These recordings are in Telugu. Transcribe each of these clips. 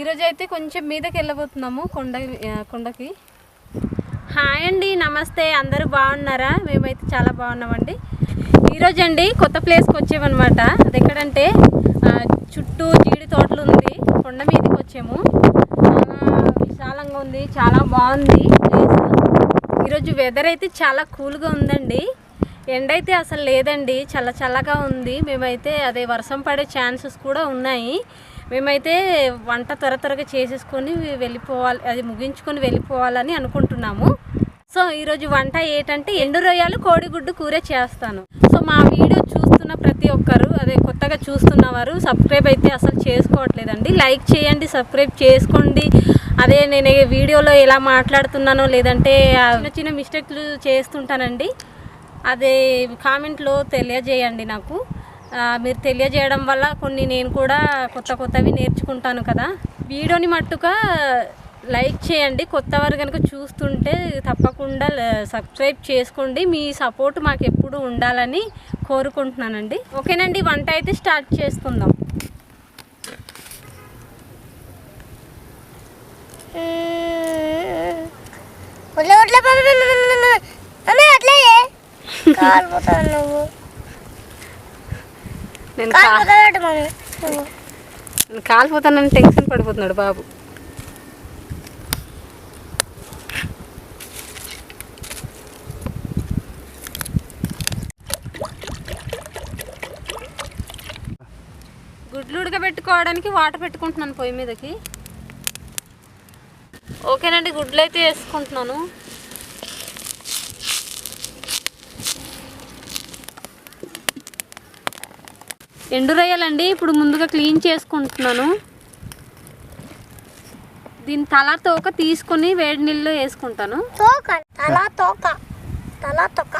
ఈరోజు అయితే కొంచెం మీదకి వెళ్ళబోతున్నాము కొండ కొండకి. హాయ్ అండి నమస్తే. అందరూ బాగున్నారా? మేమైతే చాలా బాగున్నామండి. ఈరోజు అండి కొత్త ప్లేస్కి వచ్చామన్నమాట అది ఎక్కడంటే చుట్టూ జీడి తోటలు ఉంది కొండ మీదకి వచ్చాము విశాలంగా ఉంది చాలా బాగుంది ప్లేస్. ఈరోజు వెదర్ అయితే చాలా కూల్గా ఉందండి. ఎండ అయితే అసలు లేదండి చల్ల చల్లగా ఉంది. మేమైతే అదే వర్షం పడే ఛాన్సెస్ కూడా ఉన్నాయి. మేమైతే వంట త్వర త్వరగా చేసేసుకొని వెళ్ళిపోవాలి అది ముగించుకొని వెళ్ళిపోవాలని అనుకుంటున్నాము. సో ఈరోజు వంట ఏంటంటే ఎండు రొయ్యలు కోడిగుడ్డు కూర చేస్తాను. సో మా వీడియో చూస్తున్న ప్రతి ఒక్కరు అదే కొత్తగా చూస్తున్నవారు సబ్స్క్రైబ్ అయితే అసలు చేసుకోవట్లేదండి. లైక్ చేయండి సబ్స్క్రైబ్ చేసుకోండి. అదే నేను వీడియోలో ఎలా మాట్లాడుతున్నానో లేదంటే చిన్న చిన్న మిస్టేక్లు చేస్తుంటానండి. అదే కామెంట్లో తెలియజేయండి నాకు. మీరు తెలియజేయడం వల్ల కొన్ని నేను కూడా కొత్త కొత్తవి నేర్చుకుంటాను కదా వీడియోని మట్టుగా లైక్ చేయండి కొత్త వారు కనుక చూస్తుంటే తప్పకుండా సబ్స్క్రైబ్ చేసుకోండి మీ సపోర్ట్ మాకు ఎప్పుడు ఉండాలని కోరుకుంటున్నానండి ఓకేనండి వంట అయితే స్టార్ట్ చేసుకుందాం నువ్వు నేను నేను కాలిపోతానని టెన్షన్ పడిపోతున్నాడు బాబు. గుడ్లు ఉడకబెట్టుకోవడానికి వాటర్ పెట్టుకుంటున్నాను పొయ్యి మీదకి. ఓకేనండి గుడ్లు అయితే వేసుకుంటున్నాను. ఎండు రొయ్యలండి ఇప్పుడు ముందుగా క్లీన్ చేసుకుంటున్నాను. దీని తల తోక తీసుకొని వేడి నీళ్ళు వేసుకుంటాను. తోక తల తోక తల తోక.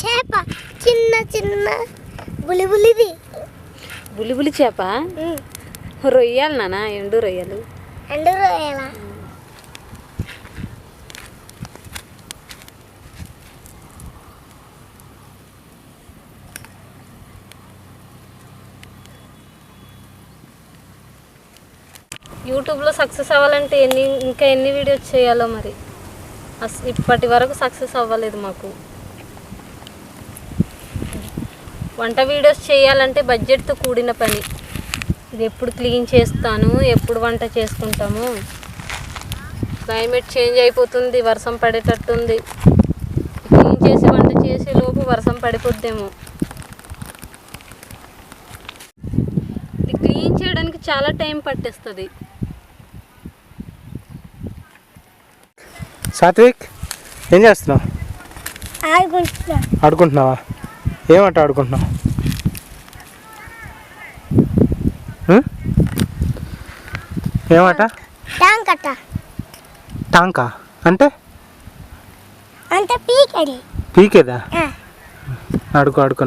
చేప చిన్న చిన్న బులిబులి చేప? రొయ్యలు నాన్న ఎండు రొయ్యలు ఎండు రొయ్యల యూట్యూబ్లో సక్సెస్ అవ్వాలంటే ఎన్ని ఇంకా ఎన్ని వీడియోస్ చేయాలో మరి? అస్ ఇప్పటి వరకు సక్సెస్ అవ్వలేదు మాకు. వంట వీడియోస్ చేయాలంటే బడ్జెట్తో కూడిన పని. ఇది ఎప్పుడు క్లీన్ చేస్తాను ఎప్పుడు వంట చేసుకుంటాము. క్లైమేట్ చేంజ్ అయిపోతుంది వర్షం పడేటట్టుంది. క్లీన్ చేసి వంట చేసే లోపు వర్షం పడిపోద్దేమో. ఇది క్లీన్ చేయడానికి చాలా టైం పట్టేస్తుంది. సాత్విక్ ఏం చేస్తున్నావు? ఆడుకుంటున్నా. ఆడుకుంటున్నావా? ఏమంట ఆడుకుంటున్నావు? ఏమాట? టాంకా అంటే? అంటే పీకేదా? ఆడుకో ఆడుకో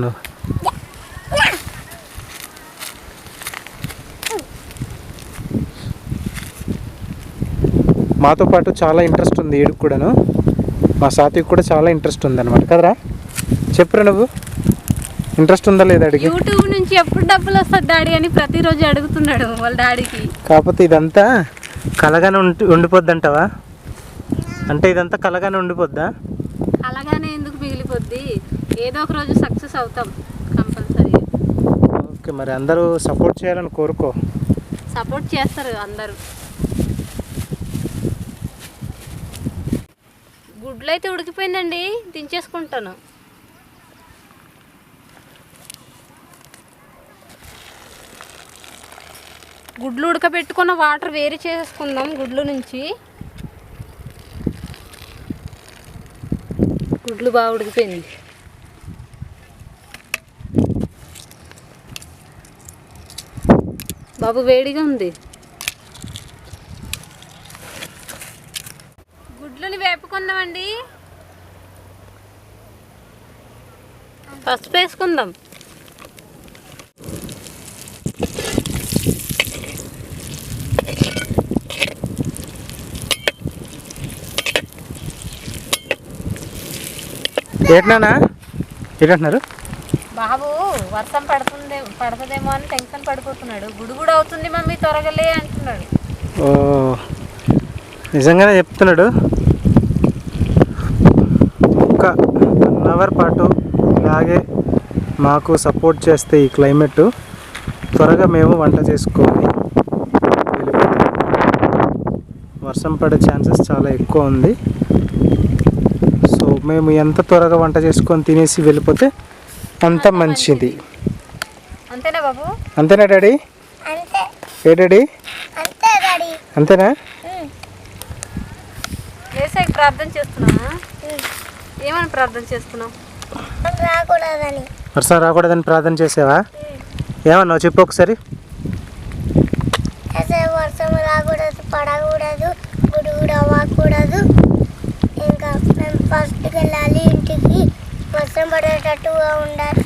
మాతో పాటు చాలా ఇంట్రెస్ట్ ఉంది ఈడుకు కూడాను. మా సాత్విక్ కూడా చాలా ఇంట్రెస్ట్ ఉంది అనమాట కదరా? చెప్పురా నువ్వు? ఇంట్రెస్ట్ ఉందా లేదా అడిగి యూట్యూబ్ నుంచి ఎప్పుడు డబ్బులు వస్తుంది డాడీ అని ప్రతిరోజు అడుగుతున్నాడు వాళ్ళ డాడీకి. కాకపోతే ఇదంతా కలగానే ఉండి ఉండిపోద్ది అంటావా అంటే ఇదంతా కలగానే ఉండిపోద్దా? అలాగానే ఎందుకు మిగిలిపోద్ది? ఏదో ఒక రోజు సక్సెస్ అవుతాం కంపల్సరీగా ఓకే మరి అందరూ సపోర్ట్ చేయాలని కోరుకో. సపోర్ట్ చేస్తారు అందరూ. గుడ్లు అయితే ఉడికిపోయిందండి దించేసుకుంటాను. గుడ్లు ఉడకబెట్టుకున్న వాటర్ వేరు చేసుకుందాం గుడ్లు నుంచి. గుడ్లు బాగా ఉడికిపోయింది. బాబు వేడిగా ఉంది. వేపుకుందామండి పసుపు వేసుకుందాం. ఏంటన్నా ఏంటంటున్నారు? బాబు వర్షం పడుతుంది పడుతుందేమో అని టెన్షన్ పడిపోతున్నాడు. గుడుగుడు అవుతుంది మమ్మీ త్వరగలే అంటున్నాడు. ఓ నిజంగానే చెప్తున్నాడు ఒక వన్ అవర్ పాటు ఇలాగే మాకు సపోర్ట్ చేస్తే ఈ క్లైమేట్ త్వరగా మేము వంట చేసుకొని వెళ్ళిపోతాం. వర్షం పడే ఛాన్సెస్ చాలా ఎక్కువ ఉంది. సో మేము ఎంత త్వరగా వంట చేసుకొని తినేసి వెళ్ళిపోతే అంత మంచిది. అంతేనా బాబు? అంతేనా డాడీ? ఏ డాడీ? అంతే డాడీ. అంతేనా? ప్రార్థన చేస్తున్నావా? ఉమ్. ఏమని ప్రార్థన చేస్తున్నావు? రాకూడదని. వర్షం రాకూడదని ప్రార్థన చేసావా? ఏమన్నావు? చెప్పు ఒకసారి. అసలు వర్షం రాకూడదు పడకూడదు గుడి కూడా అవ్వకూడదు ఇంకా మేము ఫస్ట్కి వెళ్ళాలి ఇంటికి వర్షం పడేటట్టుగా ఉండాలి.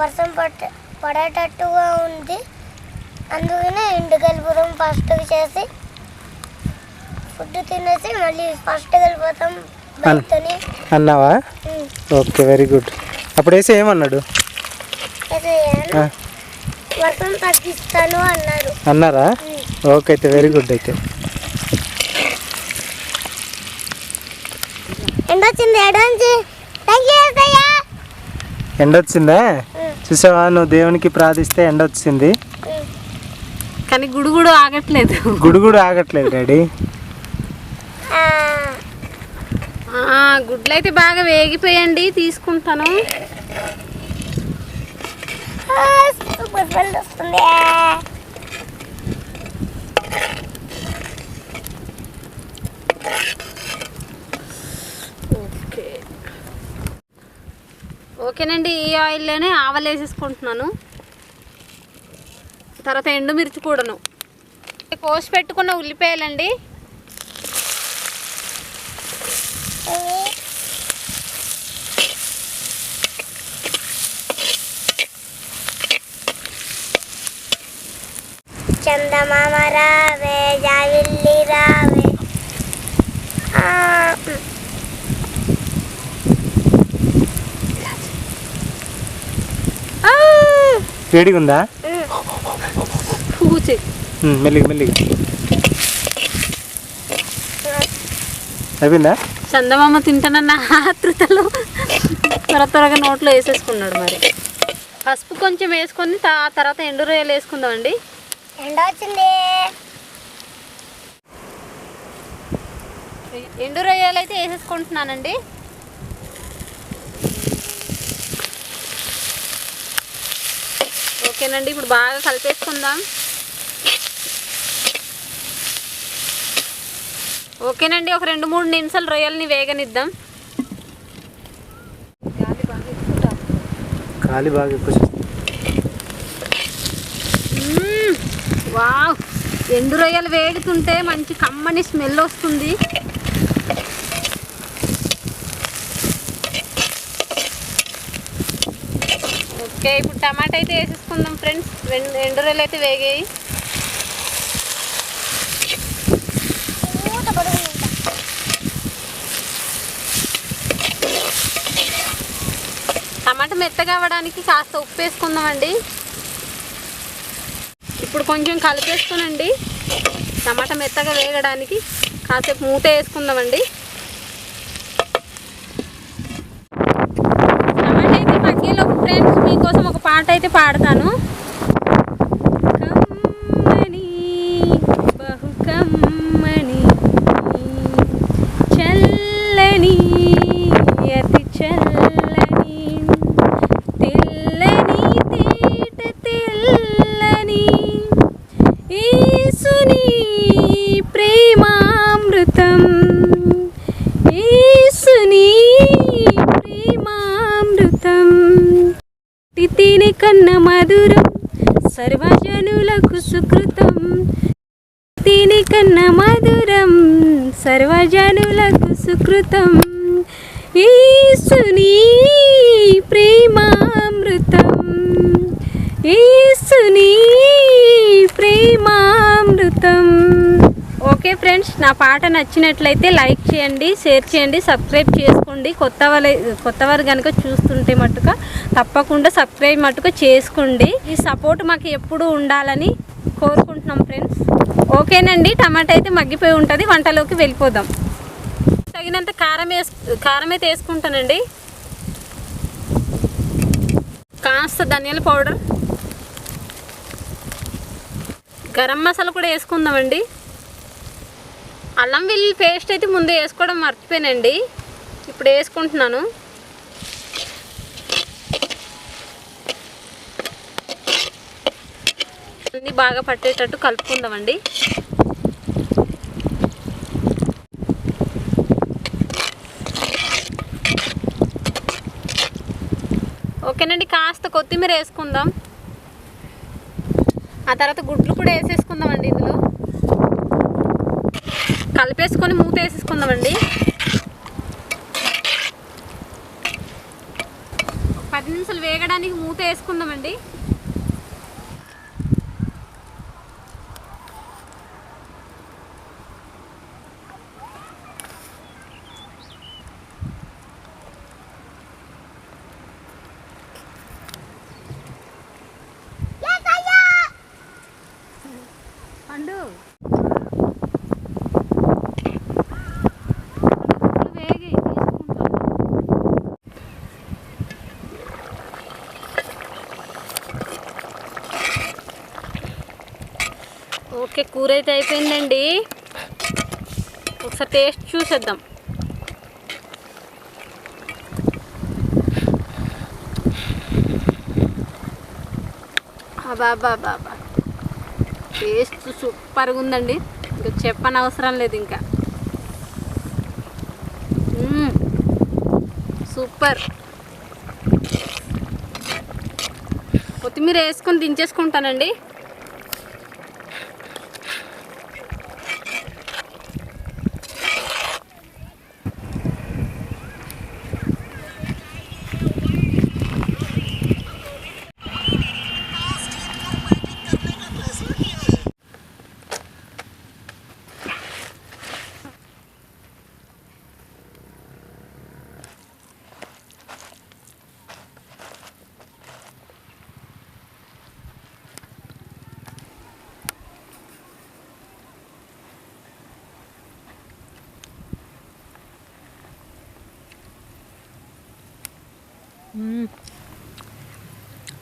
వర్షం పట్ట పడేటట్టుగా ఉంది. అందుకనే ఇంటికి వెళ్ళిపోతాం ఫస్ట్కి చేసి ఫుడ్ తినేసి మళ్ళీ ఫస్ట్కి వెళ్ళిపోతాం. అన్నావా? Okay very good. అప్పుడు వేసి ఏమన్నాడు? అన్నారు. అన్నారా? ఓకే అయితే వెరీ గుడ్ అయితే. ఎండొచ్చింది చూసావా నువ్వు దేవునికి ప్రార్థిస్తే ఎండ వచ్చింది కానీ గుడుగుడు ఆగట్లేదు. గుడుగుడు ఆగట్లేదు డాడీ ఆ, గుడ్లు అయితే బాగా వేగిపోయండి తీసుకుంటాను. ఓకే. ఓకేనండి ఈ ఆయిల్లోనే ఆవలు వేసేసుకుంటున్నాను. తర్వాత ఎండుమిర్చి కూడాను. కోసి పెట్టుకున్న ఉల్లిపాయలండి. చందమామ రావే జావిల్లి రావే! వేడిగా ఉందా పూచి ఉమ్, మెల్లిగా మెల్లిగా. అయిపోయిందా? చందమామ తింటానన్న ఆతృతలో త్వర త్వరగా నోట్లో వేసేసుకున్నాడు మరి. పసుపు కొంచెం వేసుకొని ఆ తర్వాత ఎండు రొయ్యలు వేసుకుందామండి. ఎండ వచ్చింది ఎండు రొయ్యలు అయితే వేసేసుకుంటున్నానండి. ఓకేనండి ఇప్పుడు బాగా కలిపేసుకుందాం. ఓకేనండి ఒక రెండు మూడు నిమిషాలు రొయ్యల్ని వేగనిద్దాం. గాలి బాగా ఎక్కువ ఎండు రొయ్యలు వేడుతుంటే మంచి కమ్మని స్మెల్ వస్తుంది. ఓకే ఇప్పుడు టమాటా అయితే వేసేసుకుందాం ఫ్రెండ్స్. రెండు ఎండు రొయ్యలు అయితే వేగాయి. టమాటా మెత్తగా అవ్వడానికి కాస్త ఉప్పు వేసుకుందామండి. ఇప్పుడు కొంచెం కలిపేసుకోనండి. టమాటా మెత్తగా వేగడానికి కాసేపు మూత వేసుకుందామండి. టమాటా అయితే మధ్యలో ఫ్రెండ్స్ మీకోసం ఒక పాట అయితే పాడతాను. మధురం సర్వజనులకు సుకృతం. తిని కన్న మధురం సర్వజనులకు సుకృతం. ఫ్రెండ్స్ నా పాట నచ్చినట్లయితే లైక్ చేయండి షేర్ చేయండి సబ్స్క్రైబ్ చేసుకోండి. కొత్త వాళ్ళ కొత్త వారు కనుక చూస్తుంటే మట్టుగా తప్పకుండా సబ్స్క్రైబ్ మట్టుగా చేసుకోండి. ఈ సపోర్ట్ మాకు ఎప్పుడు ఉండాలని కోరుకుంటున్నాం ఫ్రెండ్స్ ఓకేనండి టమాటా అయితే మగ్గిపోయి ఉంటుంది వంటలోకి వెళ్ళిపోదాం. తగినంత కారం వేసు కారం అయితే వేసుకుంటానండి. కాస్త ధనియాల పౌడర్. గరం మసాలా కూడా వేసుకుందామండి. అల్లం వెల్లుల్లి పేస్ట్ అయితే ముందు వేసుకోవడం మర్చిపోయానండి. ఇప్పుడు వేసుకుంటున్నాను. అన్నీ బాగా పట్టేటట్టు కలుపుకుందామండి. ఓకేనండి కాస్త కొత్తిమీర వేసుకుందాం. ఆ తర్వాత గుడ్లు కూడా వేసేసుకుందామండి ఇందులో. కలిపేసుకొని మూత వేసేసుకుందామండి. పది నిమిషాలు వేగడానికి మూత వేసుకుందామండి పండు వేగి తీసుకుంటాను ఓకే కూర అయితే అయిపోయిందండి. ఒకసారి టేస్ట్ చూసేద్దాం. బాబా బాబా టేస్ట్ సూపర్గా ఉందండి ఇంకా చెప్పని అవసరం లేదు ఇంకా. సూపర్. కొత్తిమీర వేసుకొని దించేసుకుంటానండి.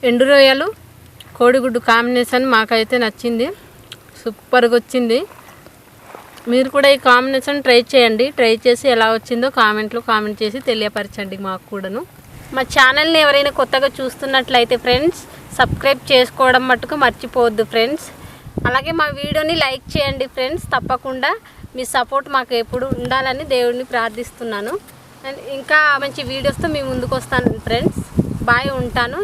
ఎండు రొయ్యలు కోడిగుడ్డు కాంబినేషన్ మాకైతే నచ్చింది. సూపర్గా వచ్చింది. మీరు కూడా ఈ కాంబినేషన్ ట్రై చేయండి. ట్రై చేసి ఎలా వచ్చిందో కామెంట్లో కామెంట్ చేసి తెలియపరచండి మాకు కూడాను. మా ఛానల్ని ఎవరైనా కొత్తగా చూస్తున్నట్లయితే ఫ్రెండ్స్ సబ్స్క్రైబ్ చేసుకోవడం మట్టుకు మర్చిపోవద్దు ఫ్రెండ్స్. అలాగే మా వీడియోని లైక్ చేయండి ఫ్రెండ్స్. తప్పకుండా మీ సపోర్ట్ మాకు ఎప్పుడు ఉండాలని దేవుడిని ప్రార్థిస్తున్నాను. అండ్ ఇంకా మంచి వీడియోస్తో మీ ముందుకు వస్తాను ఫ్రెండ్స్ బాయ్ ఉంటాను.